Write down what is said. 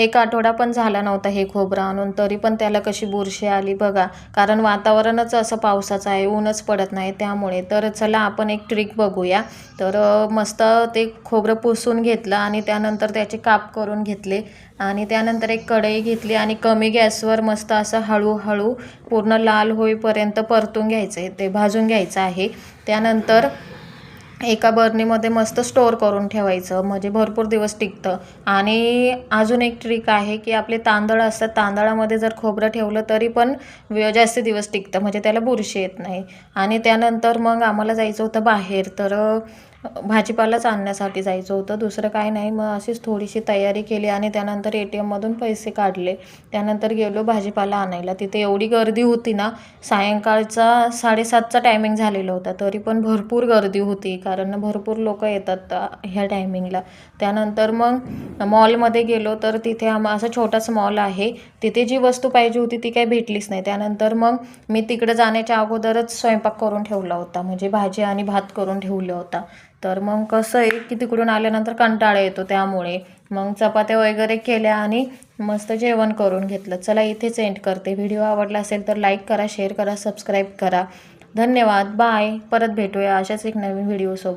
एक आठवडा पण झाला नव्हता हे खोबरं आणून तरी पण त्याला कशी बुरशी आली बघा. कारण वातावरणच असं पावसाचं आहे ऊनच पडत नाही त्यामुळे. तर चला आपण एक ट्रिक बघूया. तर मस्त ते खोबरं पुसून घेतलं आणि त्यानंतर त्याचे काप करून घेतले. आणि त्यानंतर एक कढई घेतली आणि कमी गॅसवर मस्त असं हळूहळू पूर्ण लाल होईपर्यंत परतून घ्यायचं आहे ते भाजून घ्यायचं आहे. त्यानंतर एका बरणीमध्ये मस्त स्टोअर करून ठेवायचं. म्हणजे भरपूर दिवस टिकतं. आणि अजून एक ट्रिक आहे की आपले तांदळ असतात तांदळामध्ये जर खोबरं ठेवलं तरी पण जास्त दिवस टिकतं. म्हणजे त्याला बुरशी येत नाही. आणि त्यानंतर मग आम्हाला जायचं होतं बाहेर. तर भाजीपालाच आणण्यासाठी जायचं होतं. दुसरं काय नाही. मग अशीच थोडीशी तयारी केली आणि त्यानंतर ए टी एममधून पैसे काढले. त्यानंतर गेलो भाजीपाला आणायला. तिथे एवढी गर्दी होती ना सायंकाळचा साडेसातचा टायमिंग झालेला होता. तरी पण भरपूर गर्दी होती. कारण भरपूर लोक येतात ह्या टायमिंगला त्यानंतर मग मॉलमध्ये गेलो तर तिथे आम असा छोटंच मॉल आहे. तिथे जी वस्तू पाहिजे होती ती काही भेटलीच नाही. त्यानंतर मग मी तिकडे जाण्याच्या अगोदरच स्वयंपाक करून ठेवला होता. म्हणजे भाजी आणि भात करून ठेवला होता. तर मग कसं आहे की तिकडून आल्यानंतर कंटाळा येतो त्यामुळे. मग चपात्या वगैरे केल्या आणि मस्त जेवण करून घेतलं. चला इथेच एंड करते. व्हिडिओ आवडला असेल तर लाईक करा शेअर करा सबस्क्राईब करा. धन्यवाद. बाय परत भेटूया अशाच एक नवीन व्हिडिओसोबत